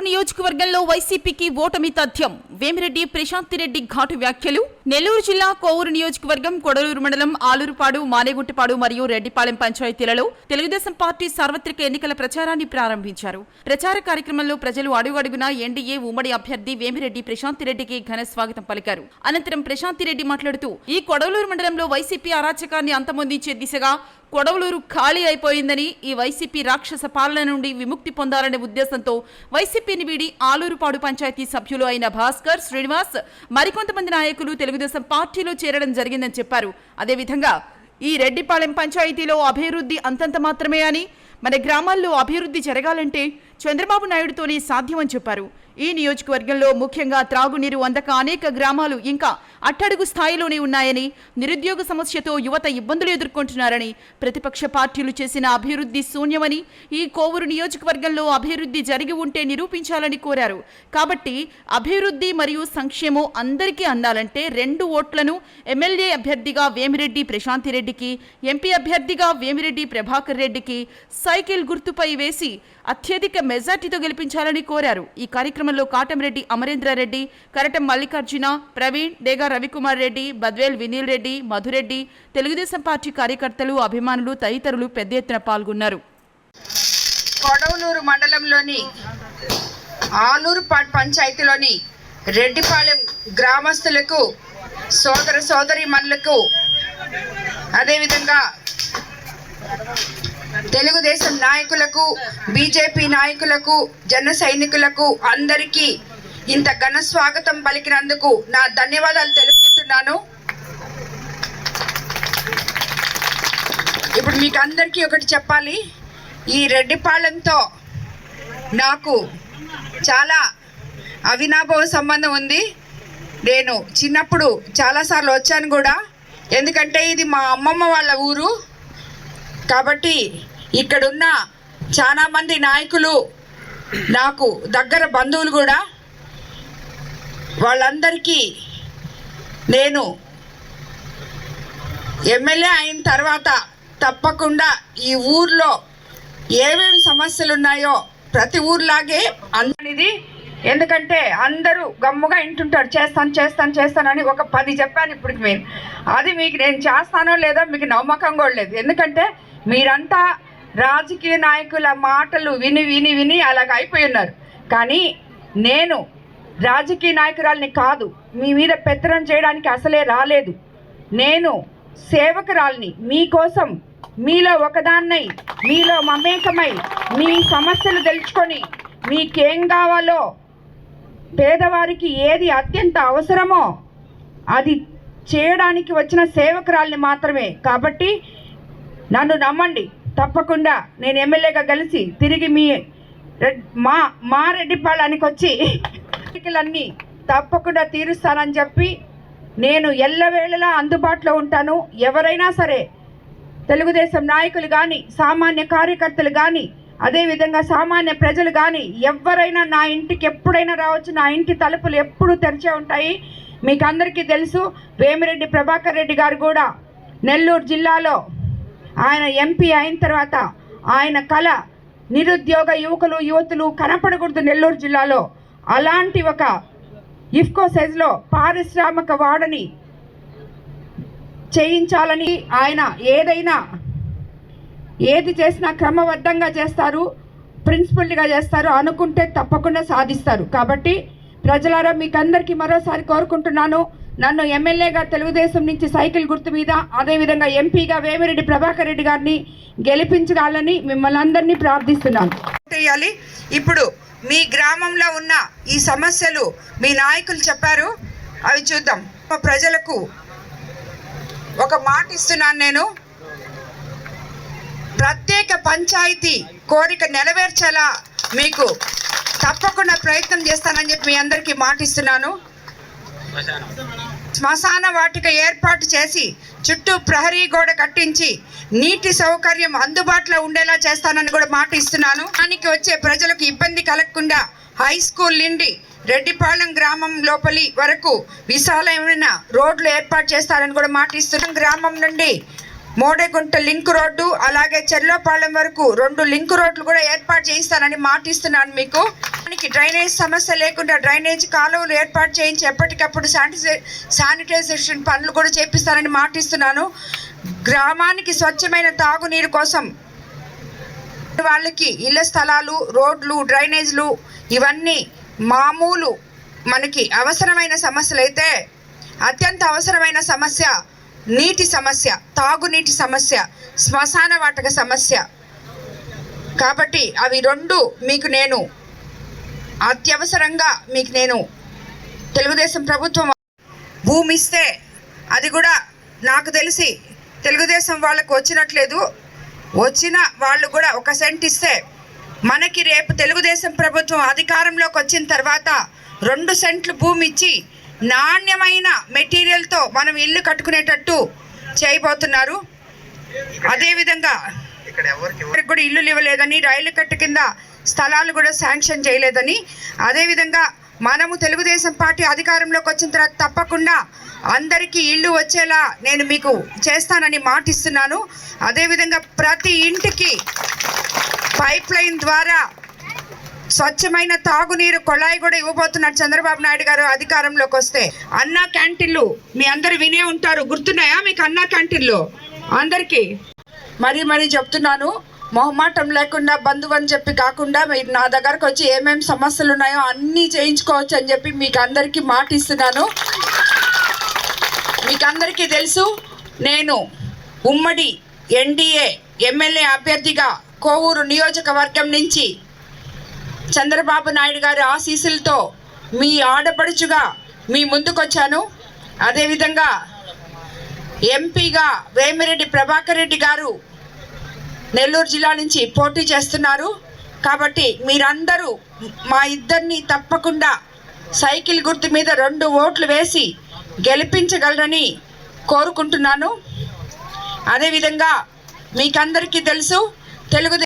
కోవూరు నియోజకవర్గంలో వైసీపీకి ఓటమి తథ్యం. వేమిరెడ్డి ప్రశాంతిరెడ్డి ఘాటు వ్యాఖ్యలు. నెల్లూరు జిల్లా కోవూరు నియోజకవర్గం కొడలూరు మండలం ఆలూరుపాడు మానేగుంటపాడు మరియు రెడ్డిపాలెం పంచాయతీలలో తెలుగుదేశం పార్టీ సార్వత్రిక ఎన్నికల ప్రచారాన్ని ప్రారంభించారు. ప్రచార కార్యక్రమంలో ప్రజలు అడుగడుగునా ఎన్డీఏ ఉమ్మడి అభ్యర్థి వేమిరెడ్డి ప్రశాంతిరెడ్డికి ఘన స్వాగతం పలికారు. అనంతరం ప్రశాంతిరెడ్డి మాట్లాడుతూ ఈ కొడలూరు మండలంలో వైసీపీ అరాచకాన్ని అంతమొందించే దిశగా కొడవలూరు ఖాళీ అయిపోయిందని ఈ వైసీపీ రాక్షస పాలన నుండి విముక్తి పొందాలనే ఉద్దేశంతో వైసీపీని వీడి ఆలూరుపాడు పంచాయతీ సభ్యులు అయిన భాస్కర్ శ్రీనివాస్ మరికొంతమంది నాయకులు తెలుగుదేశం పార్టీలో చేరడం జరిగిందని చెప్పారు. అదేవిధంగా ఈ రెడ్డిపాలెం పంచాయతీలో అభివృద్ధి అంతంత మాత్రమే అని మన గ్రామాల్లో అభివృద్ధి జరగాలంటే చంద్రబాబు నాయుడుతోనే సాధ్యమని చెప్పారు. ఈ నియోజకవర్గంలో ముఖ్యంగా త్రాగునీరు అందక అనేక గ్రామాలు ఇంకా అట్టడుగు స్థాయిలోనే ఉన్నాయని నిరుద్యోగ సమస్యతో యువత ఇబ్బందులు ఎదుర్కొంటున్నారని ప్రతిపక్ష పార్టీలు చేసిన అభివృద్ధి శూన్యమని ఈ కోవూరు నియోజకవర్గంలో అభివృద్ధి జరిగి ఉంటే నిరూపించాలని కోరారు. కాబట్టి అభివృద్ధి మరియు సంక్షేమం అందరికీ అందాలంటే రెండు ఓట్లను ఎమ్మెల్యే అభ్యర్థిగా వేమిరెడ్డి ప్రశాంతిరెడ్డికి ఎంపీ అభ్యర్థిగా వేమిరెడ్డి ప్రభాకర్ రెడ్డికి సైకిల్ గుర్తుపై వేసి అత్యధిక మెజార్టీతో గెలిపించాలని కోరారు. ఈ కార్యక్రమం కార్యక్రమంలో కాటంరెడ్డి అమరేంద్రారెడ్డి కరటం మల్లికార్జున ప్రవీణ్ డేగా రవికుమార్ రెడ్డి బద్వేల్ వినీల్ రెడ్డి మధురెడ్డి తెలుగుదేశం పార్టీ కార్యకర్తలు అభిమానులు తదితరులు పెద్ద ఎత్తున పాల్గొన్నారు. కొడవలూరు మండలంలోని ఆలూరు పంచాయతీలోని రెడ్డిపాలెం గ్రామస్తులకు సోదర సోదరి మనులకు అదేవిధంగా తెలుగుదేశం నాయకులకు బీజేపీ నాయకులకు జన సైనికులకు అందరికీ ఇంత ఘన స్వాగతం పలికినందుకు నా ధన్యవాదాలు తెలుపుకుంటున్నాను. ఇప్పుడు మీకు అందరికీ ఒకటి చెప్పాలి. ఈ రెడ్డిపాలెంతో నాకు చాలా అవినాభావ సంబంధం ఉంది. నేను చిన్నప్పుడు చాలాసార్లు వచ్చాను కూడా. ఎందుకంటే ఇది మా అమ్మమ్మ వాళ్ళ ఊరు. కాబట్టి ఇక్కడున్న చాలామంది నాయకులు నాకు దగ్గర బంధువులు కూడా వాళ్ళందరికీ నేను ఎమ్మెల్యే అయిన తర్వాత తప్పకుండా ఈ ఊర్లో ఏమేమి సమస్యలు ఉన్నాయో ప్రతి ఊర్లాగే అందనిది ఎందుకంటే అందరూ గమ్ముగా ఇంటుంటారు చేస్తాను చేస్తాను చేస్తానని ఒక పది చెప్పాను ఇప్పటికి మేము. అది మీకు నేను చేస్తానో లేదో మీకు నమ్మకం కూడా లేదు. ఎందుకంటే మీరంతా రాజకీయ నాయకుల మాటలు విని విని విని అలాగ అయిపోయి ఉన్నారు. కానీ నేను రాజకీయ నాయకురాల్ని కాదు. మీ మీద పెత్తనం చేయడానికి అసలే రాలేదు. నేను సేవకురాల్ని. మీకోసం మీలో ఒకదాన్నై మీలో మమేకమై మీ సమస్యలు తెలుసుకొని మీకేం కావాలో పేదవారికి ఏది అత్యంత అవసరమో అది చేయడానికి వచ్చిన సేవకురాల్ని మాత్రమే. కాబట్టి నన్ను నమ్మండి. తప్పకుండా నేను ఎమ్మెల్యేగా కలిసి తిరిగి మీ రెడ్- మా మా రెడ్డిపాళానికి వచ్చి కోరికలన్నీ తప్పకుండా తీరుస్తానని చెప్పి నేను ఎల్లవేళలా అందుబాటులో ఉంటాను. ఎవరైనా సరే తెలుగుదేశం నాయకులు కానీ సామాన్య కార్యకర్తలు కానీ అదేవిధంగా సామాన్య ప్రజలు కానీ ఎవరైనా నా ఇంటికి ఎప్పుడైనా రావచ్చు నా ఇంటి తలుపులు ఎప్పుడూ తెరిచే ఉంటాయి. మీకు అందరికీ తెలుసు వేమిరెడ్డి ప్రభాకర్ రెడ్డి గారు కూడా నెల్లూరు జిల్లాలో ఆయన ఎంపీ అయిన తర్వాత ఆయన కళ నిరుద్యోగ యువకులు యువతులు కనపడకూడదు నెల్లూరు జిల్లాలో. అలాంటి ఒక ఇఫ్కో సైజ్లో పారిశ్రామిక వాడని చేయించాలని ఆయన ఏదైనా ఏది చేసినా క్రమబద్ధంగా చేస్తారు ప్రిన్సిపల్గా చేస్తారు అనుకుంటే తప్పకుండా సాధిస్తారు. కాబట్టి ప్రజలారా మీకు అందరికీ మరోసారి కోరుకుంటున్నాను. నన్ను ఎమ్మెల్యేగా తెలుగుదేశం నుంచి సైకిల్ గుర్తు మీద అదేవిధంగా ఎంపీగా వేమిరెడ్డి ప్రభాకర్ రెడ్డి గారిని గెలిపించాలని మిమ్మల్ని అందరినీ ప్రార్థిస్తున్నాను. చేయాలి. ఇప్పుడు మీ గ్రామంలో ఉన్న ఈ సమస్యలు మీ నాయకులు చెప్పారు. అవి చూద్దాం. ప్రజలకు ఒక మాట ఇస్తున్నాను నేను. ప్రత్యేక పంచాయతీ కోరిక నెరవేర్చేలా మీకు తప్పకుండా ప్రయత్నం చేస్తానని చెప్పి మీ అందరికీ మాటిస్తున్నాను శ్మశాన వాటిక ఏర్పాటు చేసి చుట్టూ ప్రహరీ గోడ కట్టించి నీటి సౌకర్యం అందుబాటులో ఉండేలా చేస్తానని కూడా మాట ఇస్తున్నాను. దానికి వచ్చే ప్రజలకు ఇబ్బంది కలగకుండా హై స్కూల్ నుండి రెడ్డిపాళెం గ్రామం లోపలి వరకు విశాలమైన రోడ్లు ఏర్పాటు చేస్తారని కూడా మాట ఇస్తున్నాం గ్రామం నుండి మోడేగుంట లింక్ రోడ్డు అలాగే చెర్లోపాలెం వరకు రెండు లింక్ రోడ్లు కూడా ఏర్పాటు చేయిస్తానని మాటిస్తున్నాను మీకు. దానికి డ్రైనేజ్ సమస్య లేకుండా డ్రైనేజ్ కాలువలు ఏర్పాటు చేయించి ఎప్పటికప్పుడు శానిటైజే శానిటైజేషన్ పనులు కూడా చేపిస్తానని మాటిస్తున్నాను. గ్రామానికి స్వచ్ఛమైన తాగునీరు కోసం వాళ్ళకి ఇళ్ళ స్థలాలు రోడ్లు డ్రైనేజ్లు ఇవన్నీ మామూలు మనకి అవసరమైన సమస్యలు అయితే అత్యంత అవసరమైన సమస్య నీటి సమస్య తాగునీటి సమస్య శ్మశాన వాటక సమస్య. కాబట్టి అవి రెండు మీకు నేను అత్యవసరంగా మీకు నేను తెలుగుదేశం ప్రభుత్వం భూమి ఇస్తే అది కూడా నాకు తెలిసి తెలుగుదేశం వాళ్ళకు వచ్చినట్లేదు. వచ్చిన వాళ్ళు కూడా ఒక సెంట్ ఇస్తే మనకి రేపు తెలుగుదేశం ప్రభుత్వం అధికారంలోకి వచ్చిన తర్వాత రెండు సెంట్లు భూమి ఇచ్చి నాణ్యమైన మెటీరియల్తో మనం ఇల్లు కట్టుకునేటట్టు చేయబోతున్నారు. అదేవిధంగా ఎవరికి కూడా ఇల్లు ఇవ్వలేదని రైలు కట్టు కింద స్థలాలు కూడా శాంక్షన్ చేయలేదని అదేవిధంగా మనము తెలుగుదేశం పార్టీ అధికారంలోకి వచ్చిన తర్వాత తప్పకుండా అందరికీ ఇల్లు వచ్చేలా నేను మీకు చేస్తానని మాటిస్తున్నాను. అదేవిధంగా ప్రతి ఇంటికి పైప్ లైన్ ద్వారా స్వచ్ఛమైన తాగునీరు కొళాయి కూడా ఇవ్వబోతున్నారు చంద్రబాబు నాయుడు గారు అధికారంలోకి వస్తే. అన్నా క్యాంటీన్లు మీ అందరు వినే ఉంటారు. గుర్తున్నాయా మీకు అన్నా క్యాంటీన్లు? అందరికీ. మరీ మరీ చెప్తున్నాను మొహమాటం లేకుండా బంధువు అని చెప్పి కాకుండా మీరు నా దగ్గరకు వచ్చి ఏమేమి సమస్యలు ఉన్నాయో అన్నీ చేయించుకోవచ్చు అని చెప్పి మీకు అందరికీ మాట ఇస్తున్నాను మీకు అందరికీ తెలుసు నేను ఉమ్మడి ఎన్డీఏ ఎమ్మెల్యే అభ్యర్థిగా కోవూరు నియోజకవర్గం నుంచి చంద్రబాబు నాయుడు గారి ఆశీస్సులతో మీ ఆడపడుచుగా మీ ముందుకొచ్చాను. అదేవిధంగా ఎంపీగా వేమిరెడ్డి ప్రభాకర్ రెడ్డి గారు నెల్లూరు జిల్లా నుంచి పోటీ చేస్తున్నారు. కాబట్టి మీరందరూ మా ఇద్దరిని తప్పకుండా సైకిల్ గుర్తు మీద రెండు ఓట్లు వేసి గెలిపించగలరని కోరుకుంటున్నాను. అదేవిధంగా మీకందరికీ తెలుసు తెలుగు